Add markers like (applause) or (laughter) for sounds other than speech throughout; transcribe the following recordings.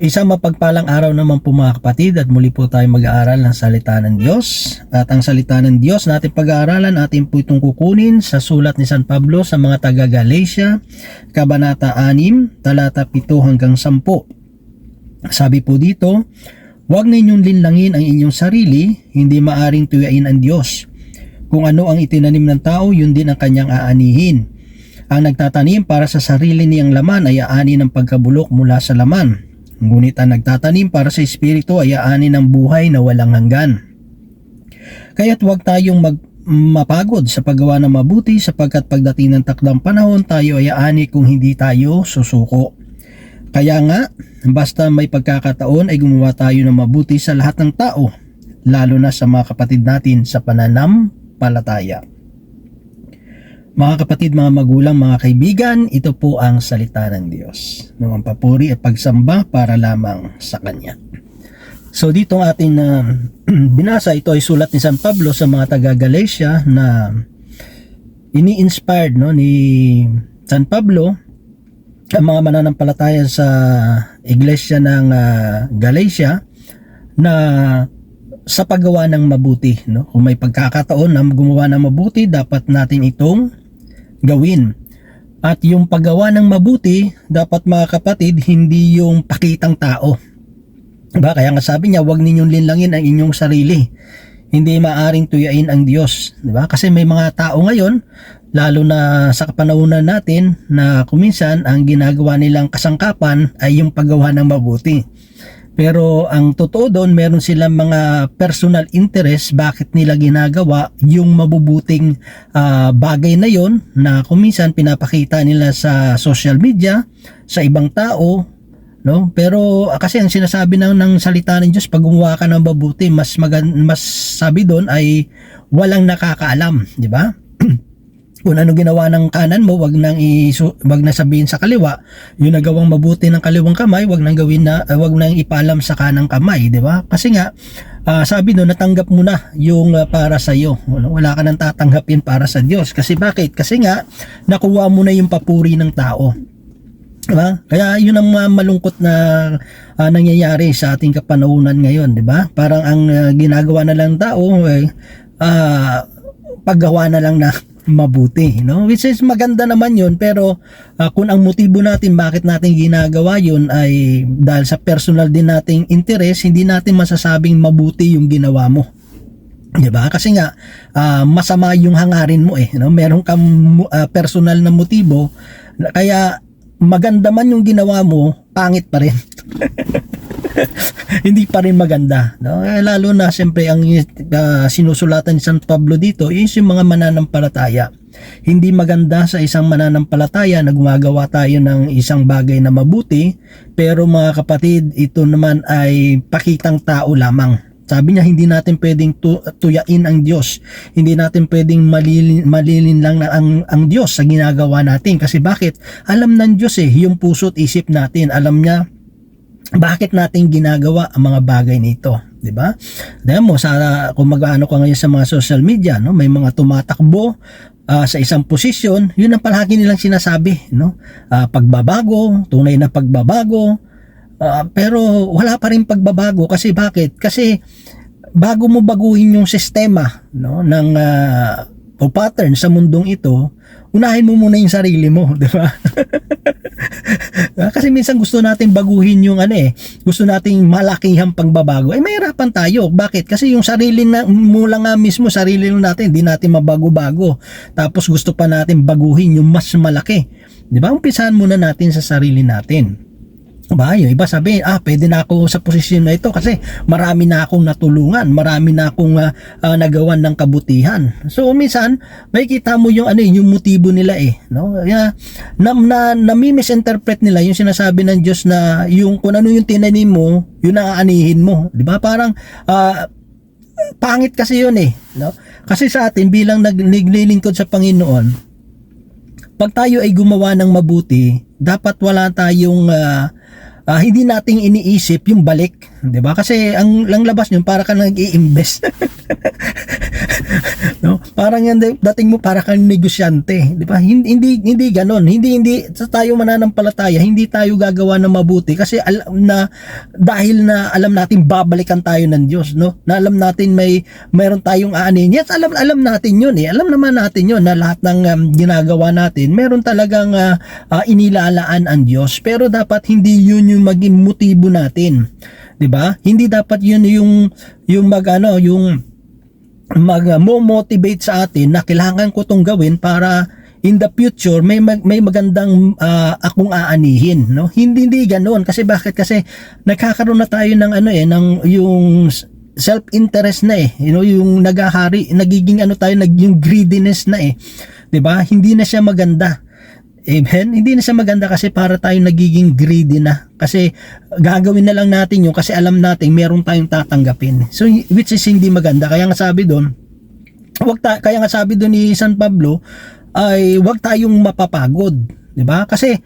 Isang mapagpalang araw naman po mga kapatid at muli po tayo mag-aaral ng salita ng Diyos. At ang salita ng Diyos na ating pag-aaralan, atin po itong kukunin sa sulat ni San Pablo sa mga taga Galatia, Kabanata 6, talata 7 hanggang 10. Sabi po dito, Huwag ninyong linlangin ang inyong sarili, hindi maaring tuyain ang Diyos. Kung ano ang itinanim ng tao, yun din ang kanyang aanihin. Ang nagtatanim para sa sarili niyang laman ay aani ng pagkabulok mula sa laman. Ngunit ang nagtatanim para sa espiritu ay aani ng buhay na walang hanggan. Kaya't huwag tayong mag mapagod sa paggawa ng mabuti sapagkat pagdating ng takdang panahon tayo ay aani kung hindi tayo susuko. Kaya nga, basta may pagkakataon ay gumawa tayo ng mabuti sa lahat ng tao, lalo na sa mga kapatid natin sa pananampalataya. Mga kapatid, mga magulang, mga kaibigan, ito po ang salita ng Diyos. Mga papuri at pagsamba para lamang sa Kanya. So dito ang ating uh, (clears throat) binasa, ito ay sulat ni San Pablo sa mga taga Galatia na ini-inspired no, ni San Pablo ang mga mananampalataya sa iglesia ng uh, Galatia na sa paggawa ng mabuti no kung may pagkakataon na gumawa ng mabuti dapat natin itong gawin. At yung paggawa ng mabuti dapat mga kapatid hindi yung pakitang tao. Ba kaya nga sabi niya wag ninyong linlangin ang inyong sarili. Hindi maaring tuyain ang Diyos. Di ba? Kasi may mga tao ngayon lalo na sa kapanahunan natin na kuminsan ang ginagawa nilang kasangkapan ay yung paggawa ng mabuti pero ang totoo doon, meron silang mga personal interest bakit nila ginagawa yung mabubuting uh, bagay na yon na kuminsan pinapakita nila sa social media, sa ibang tao, no? Pero uh, kasi ang sinasabi ng, ng salita ng Diyos, pag gumawa ka ng mabuti, mas magan, mas sabi doon ay walang nakakaalam, di ba? Kung ano ginawa ng kanan mo, wag nang isu, wag na sabihin sa kaliwa. Yung nagawang mabuti ng kaliwang kamay, wag nang gawin na uh, wag nang ipalam sa kanang kamay, di ba? Kasi nga uh, sabi doon natanggap mo na yung uh, para sa iyo. Wala ka nang tatanggapin para sa Diyos. Kasi bakit? Kasi nga nakuha mo na yung papuri ng tao. Diba? Kaya yun ang uh, malungkot na uh, nangyayari sa ating kapanahunan ngayon, 'di ba? Parang ang uh, ginagawa na lang tao eh, uh, paggawa na lang na mabuti no? Which is maganda naman yun pero uh, kung ang motibo natin bakit natin ginagawa yun ay dahil sa personal din nating interest hindi natin masasabing mabuti yung ginawa mo. 'di ba kasi nga uh, masama yung hangarin mo eh no? Meron kang uh, personal na motibo kaya maganda man yung ginawa mo pangit pa rin (laughs) (laughs) hindi pa rin maganda. No? Eh, lalo na siyempre ang uh, sinusulatan ni San Pablo dito is yung mga mananampalataya. Hindi maganda sa isang mananampalataya na gumagawa tayo ng isang bagay na mabuti pero mga kapatid ito naman ay pakitang tao lamang. Sabi niya hindi natin pwedeng tu- tuyain ang Diyos. Hindi natin pwedeng malilin, malilin lang na ang, ang Diyos sa ginagawa natin. Kasi bakit? Alam ng Diyos eh, yung puso't isip natin. Alam niya bakit natin ginagawa ang mga bagay nito, 'di ba? Dahil mo sa kung mag-ano ka ngayon sa mga social media, no, may mga tumatakbo uh, sa isang posisyon, 'yun ang palagi nilang sinasabi, no? Uh, pagbabago, tunay na pagbabago. Uh, pero wala pa rin pagbabago kasi bakit? Kasi bago mo baguhin yung sistema, no, ng uh, o pattern sa mundong ito, unahin mo muna yung sarili mo, (laughs) di ba? Kasi minsan gusto natin baguhin yung ano eh, gusto nating malakihang pagbabago. Eh mahirapan tayo. Bakit? Kasi yung sarili na mo lang nga mismo, sarili natin, hindi natin mabago-bago. Tapos gusto pa natin baguhin yung mas malaki. Di ba? Umpisahan muna natin sa sarili natin ba yung iba sabi ah pwede na ako sa posisyon na ito kasi marami na akong natulungan marami na akong uh, uh, nagawan ng kabutihan. So minsan makikita mo yung ano yung motibo nila eh no? Kaya na, na, na misinterpret nila yung sinasabi ng Diyos na yung kung ano yung tinanim mo yun ang aanihin mo di ba? Parang uh, pangit kasi yun eh no? Kasi sa atin bilang naglilingkod sa Panginoon pag tayo ay gumawa ng mabuti dapat wala tayong uh, uh, hindi nating iniisip yung balik 'di ba? Kasi ang lang labas niyo para ka nag-i-invest. (laughs) no? Parang yan dating mo para kang negosyante, 'di ba? Hindi hindi hindi ganoon. Hindi hindi tayo mananampalataya, hindi tayo gagawa ng mabuti kasi alam na dahil na alam natin babalikan tayo ng Diyos, no? Na alam natin may mayroon tayong aanin. Yes, alam alam natin 'yun eh. Alam naman natin 'yun na lahat ng um, ginagawa natin, meron talagang uh, uh, inilalaan ang Diyos. Pero dapat hindi 'yun yung maging motibo natin. 'Di ba? Hindi dapat 'yun yung yung magano, yung mag-motivate sa atin na kailangan ko tong gawin para in the future may mag, may magandang uh, akong aanihin no? Hindi hindi ganoon kasi bakit? Kasi nagkakaroon na tayo ng ano eh ng yung self interest na eh you know yung nagahari nagiging ano tayo nag yung greediness na eh 'di ba? Hindi na siya maganda Amen? Hindi na siya maganda kasi para tayo nagiging greedy na. Kasi gagawin na lang natin yun kasi alam natin meron tayong tatanggapin. So which is hindi maganda. Kaya nga sabi doon, wag ta- kaya nga sabi doon ni San Pablo ay wag tayong mapapagod, 'di ba? Kasi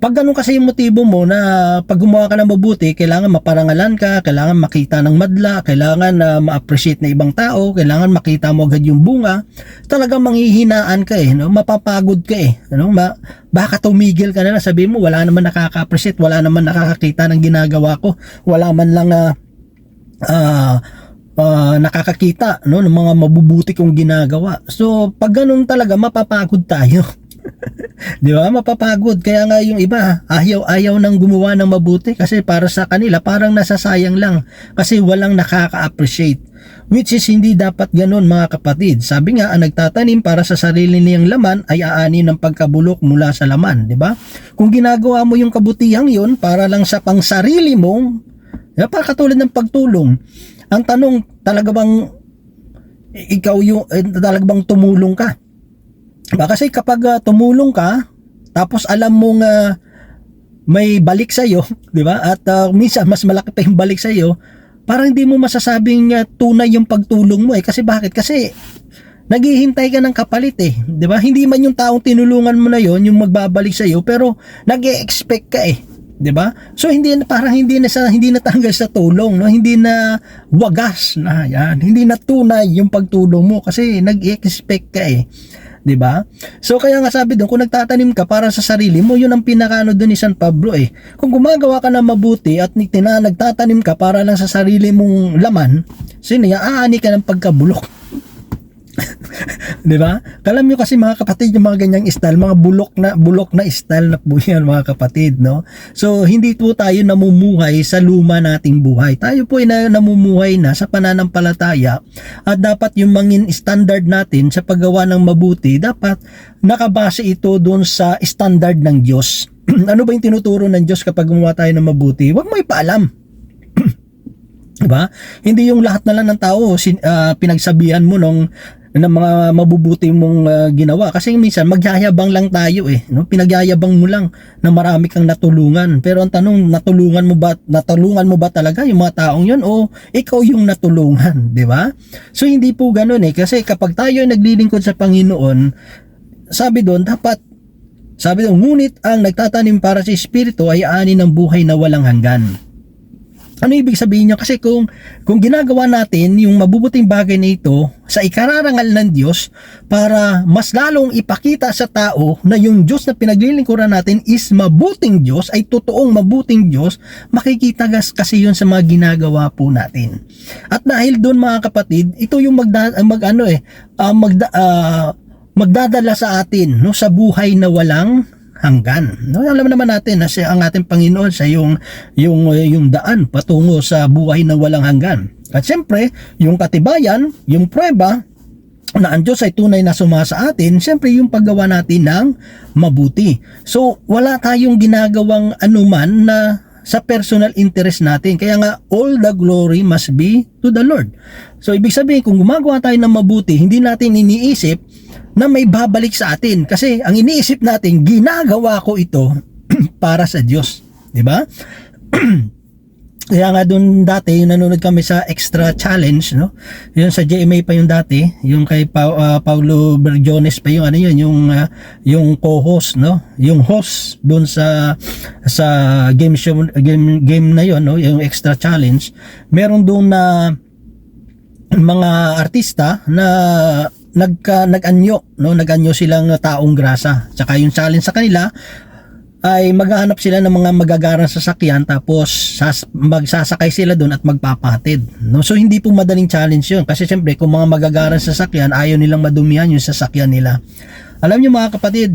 pag ganun kasi yung motibo mo na pag gumawa ka ng mabuti, kailangan maparangalan ka, kailangan makita ng madla, kailangan na uh, ma-appreciate na ibang tao, kailangan makita mo agad yung bunga, talagang manghihinaan ka eh, no? mapapagod ka eh. Ano? Ma baka tumigil ka na lang, sabi mo wala naman nakaka-appreciate, wala naman nakakakita ng ginagawa ko, wala man lang uh, uh, uh, nakakakita no, ng mga mabubuti kong ginagawa. So, pag ganun talaga, mapapagod tayo. (laughs) (laughs) Di ba? Mapapagod. Kaya nga yung iba, ayaw-ayaw nang gumawa ng mabuti kasi para sa kanila parang nasasayang lang kasi walang nakaka-appreciate. Which is hindi dapat ganun mga kapatid. Sabi nga, ang nagtatanim para sa sarili niyang laman ay aani ng pagkabulok mula sa laman. Di ba? Kung ginagawa mo yung kabutihang yon para lang sa pang sarili mong, diba? katulad ng pagtulong. Ang tanong, talaga bang ikaw yung, eh, talaga bang tumulong ka? Ba kasi kapag uh, tumulong ka, tapos alam mong uh, may balik sa iyo, (laughs) 'di ba? At uh, minsan mas malaki pa yung balik sa iyo, parang hindi mo masasabing uh, tunay yung pagtulong mo eh. Kasi bakit? Kasi naghihintay ka ng kapalit eh, 'di ba? Hindi man yung taong tinulungan mo na yon yung magbabalik sa iyo, pero nag-expect ka eh. 'di ba? So hindi parang hindi na sa hindi natanggal sa tulong, no? Hindi na wagas na 'yan. Hindi na tunay yung pagtulong mo kasi nag-expect ka eh. 'Di ba? So kaya nga sabi doon, kung nagtatanim ka para sa sarili mo, 'yun ang pinakaano doon ni San Pablo eh. Kung gumagawa ka ng mabuti at tina, nagtatanim ka para lang sa sarili mong laman, sino aani ka ng pagkabulok. (laughs) 'Di ba? Kalam niyo kasi mga kapatid yung mga ganyang style, mga bulok na bulok na style na po (laughs) yan mga kapatid, no? So hindi po tayo namumuhay sa luma nating buhay. Tayo po ay na, namumuhay na sa pananampalataya at dapat yung mangin standard natin sa paggawa ng mabuti, dapat nakabase ito doon sa standard ng Diyos. (clears throat) ano ba yung tinuturo ng Diyos kapag gumawa tayo ng mabuti? Huwag mo ipaalam. (clears throat) Diba? Hindi yung lahat na lang ng tao sin, uh, pinagsabihan mo nung ng mga mabubuti mong uh, ginawa. Kasi minsan magyayabang lang tayo eh no? Pinagyayabang mo lang na marami kang natulungan. Pero ang tanong natulungan mo ba natulungan mo ba talaga yung mga taong yon o ikaw yung natulungan (laughs) di ba? So hindi po ganoon eh. Kasi kapag tayo naglilingkod sa Panginoon sabi doon dapat sabi doon ngunit ang nagtatanim para sa espiritu ay ani ng buhay na walang hanggan ano ibig sabihin niya? Kasi kung, kung ginagawa natin yung mabubuting bagay na ito sa ikararangal ng Diyos para mas lalong ipakita sa tao na yung Diyos na pinaglilingkuran natin is mabuting Diyos, ay totoong mabuting Diyos, makikita kasi yun sa mga ginagawa po natin. At dahil doon mga kapatid, ito yung magda, mag ano eh, uh, magda, uh, magdadala sa atin no, sa buhay na walang hanggan. No, alam naman natin na siya ang ating Panginoon sa yung yung yung daan patungo sa buhay na walang hanggan. At siyempre, yung katibayan, yung prueba na ang Diyos ay tunay na suma sa atin, siyempre yung paggawa natin ng mabuti. So, wala tayong ginagawang anuman na sa personal interest natin. Kaya nga, all the glory must be to the Lord. So, ibig sabihin, kung gumagawa tayo ng mabuti, hindi natin iniisip na may babalik sa atin. Kasi ang iniisip natin, ginagawa ko ito (clears throat) para sa Diyos. Di ba? (clears throat) kaya nga doon dati, yung nanonood kami sa extra challenge, no? Yun sa GMA pa yung dati, yung kay pa, ah, Paulo Berjones pa yung ano yun, yung ah, yung co-host, no? Yung host doon sa sa game show game game na yun, no? Yung extra challenge. Meron doon na mga artista na nagka nag-anyo no? Nag-anyo silang taong grasa. Tsaka yung challenge sa kanila ay maghahanap sila ng mga magagarang sasakyan tapos sas, magsasakay sila doon at magpapatid no? So hindi po madaling challenge yun. Kasi syempre kung mga magagarang sasakyan ayaw nilang madumihan yung sasakyan nila. Alam niyo mga kapatid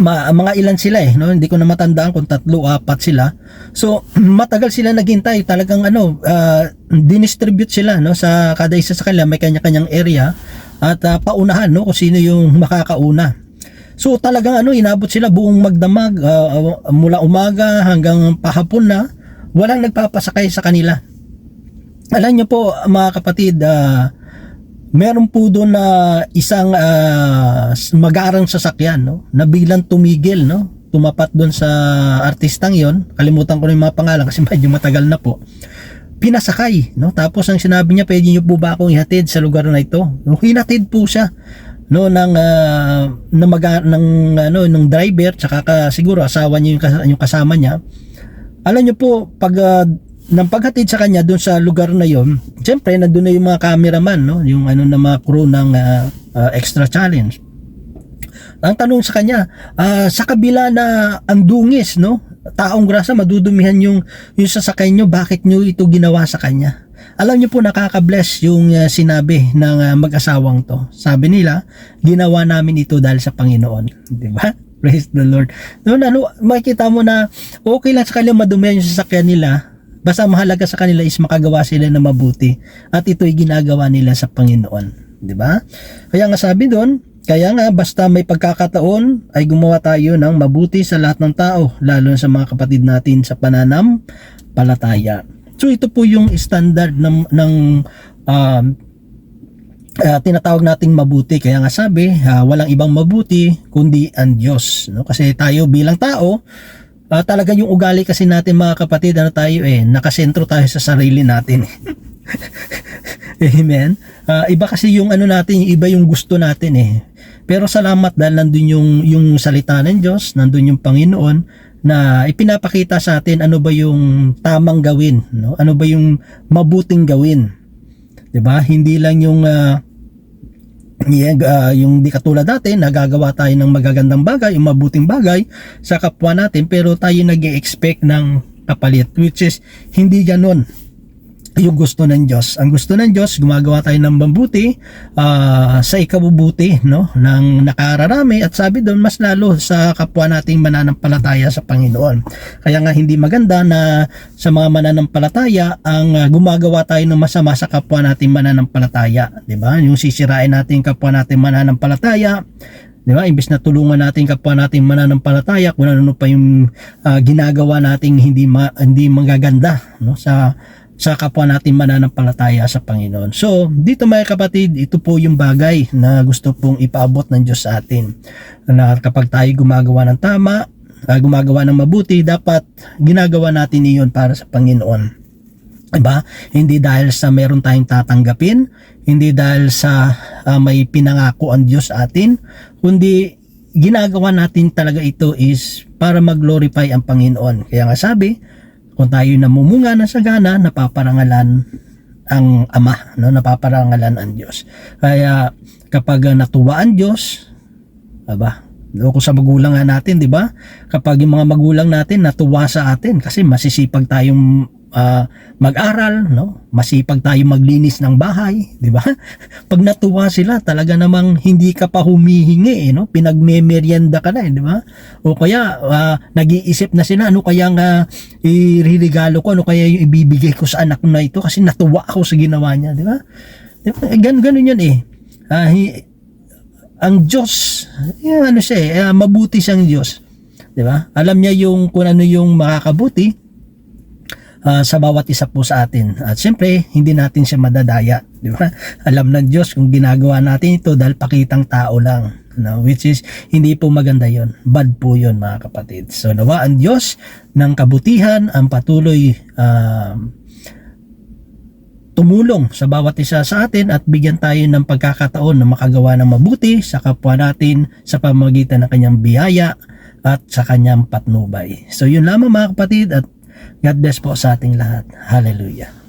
ma, mga ilan sila eh no? Hindi ko na matandaan kung tatlo apat sila. So (clears throat) matagal sila naghintay. Talagang ano uh, dinistribute sila no? Sa kada isa sa kanila may kanya-kanyang area at uh, paunahan no kung sino yung makakauna. So talagang ano inabot sila buong magdamag uh, mula umaga hanggang pahapon na walang nagpapasakay sa kanila. Alam niyo po mga kapatid uh, meron po doon na isang uh, magarang sasakyan no na biglang tumigil no tumapat doon sa artistang yon kalimutan ko na yung mga pangalan kasi (laughs) medyo matagal na po pinasakay no tapos ang sinabi niya pwede niyo po ba akong ihatid sa lugar na ito no, hinatid po siya no ng uh, na mag ng ano ng driver tsaka ka, siguro asawa niya yung, yung kasama niya alam niyo po pag uh, ng paghatid sa kanya doon sa lugar na yon, siyempre nandun na yung mga cameraman, no? yung ano na mga crew ng uh, uh, extra challenge. Ang tanong sa kanya, uh, sa kabila na ang dungis, no? Taong grasa, madudumihan yung, yung sasakay nyo, bakit nyo ito ginawa sa kanya? Alam nyo po nakaka-bless yung uh, sinabi ng uh, mag-asawang to. Sabi nila, ginawa namin ito dahil sa Panginoon. (laughs) Di ba? Praise the Lord. Noon ano, makikita mo na okay lang sa kanila madumihan yung sasakyan nila, Basta mahalaga sa kanila is makagawa sila ng mabuti at ito'y ginagawa nila sa Panginoon. Di ba? Kaya nga sabi doon, kaya nga basta may pagkakataon ay gumawa tayo ng mabuti sa lahat ng tao, lalo na sa mga kapatid natin sa pananam palataya. So ito po yung standard ng, ng um, uh, tinatawag nating mabuti. Kaya nga sabi, uh, walang ibang mabuti kundi ang Diyos. No? Kasi tayo bilang tao, uh, talaga yung ugali kasi natin mga kapatid, ano tayo eh, nakasentro tayo sa sarili natin. (laughs) Amen. Uh, iba kasi yung ano natin, iba yung gusto natin eh. Pero salamat dahil nandun yung, yung salita ng Diyos, nandun yung Panginoon, na ipinapakita sa atin ano ba yung tamang gawin, no? Ano ba yung mabuting gawin. 'Di ba? Hindi lang yung uh, Yeah, uh, yung di katulad dati, nagagawa tayo ng magagandang bagay, yung mabuting bagay sa kapwa natin, pero tayo nag expect ng kapalit, which is hindi ganon yung gusto ng Diyos. Ang gusto ng Diyos, gumagawa tayo ng mabuti uh, sa ikabubuti no, ng nakararami at sabi doon mas lalo sa kapwa nating mananampalataya sa Panginoon. Kaya nga hindi maganda na sa mga mananampalataya ang uh, gumagawa tayo ng masama sa kapwa nating mananampalataya. Di ba? Yung sisirain natin kapwa nating mananampalataya, Di ba? Imbes na tulungan natin kapwa natin mananampalataya kung ano pa yung uh, ginagawa nating hindi ma, hindi magaganda no sa sa kapwa natin mananampalataya sa Panginoon. So, dito mga kapatid, ito po yung bagay na gusto pong ipaabot ng Diyos sa atin. Na kapag tayo gumagawa ng tama, uh, gumagawa ng mabuti, dapat ginagawa natin iyon para sa Panginoon. Diba? Hindi dahil sa meron tayong tatanggapin, hindi dahil sa uh, may pinangako ang Diyos sa atin, kundi ginagawa natin talaga ito is para mag-glorify ang Panginoon. Kaya nga sabi, kung tayo namumunga ng sagana, napaparangalan ang Ama, no? napaparangalan ang Diyos. Kaya kapag natuwa ang Diyos, aba, o kung sa magulang nga natin, di ba? Kapag yung mga magulang natin natuwa sa atin kasi masisipag tayong uh, mag-aral, no? Masipag tayo maglinis ng bahay, 'di ba? (laughs) Pag natuwa sila, talaga namang hindi ka pa humihingi, eh, no? Pinagmemeryenda ka na, eh, 'di ba? O kaya uh, nag-iisip na sila ano kaya nga iririgalo ko, ano kaya yung ibibigay ko sa anak na ito kasi natuwa ako sa ginawa niya, 'di ba? Diba? Gan ganun 'yun eh. Uh, hi, ang Diyos, yung ano siya eh, uh, mabuti siyang Diyos. 'Di ba? Alam niya yung kung ano yung makakabuti uh, sa bawat isa po sa atin. At siyempre, hindi natin siya madadaya. Di ba? Alam ng Diyos kung ginagawa natin ito dahil pakitang tao lang. no? which is hindi po maganda yon bad po yon mga kapatid so nawa ang Diyos ng kabutihan ang patuloy um, tumulong sa bawat isa sa atin at bigyan tayo ng pagkakataon na makagawa ng mabuti sa kapwa natin sa pamamagitan ng kanyang biyaya at sa kanyang patnubay. So yun lamang mga kapatid at God bless po sa ating lahat. Hallelujah.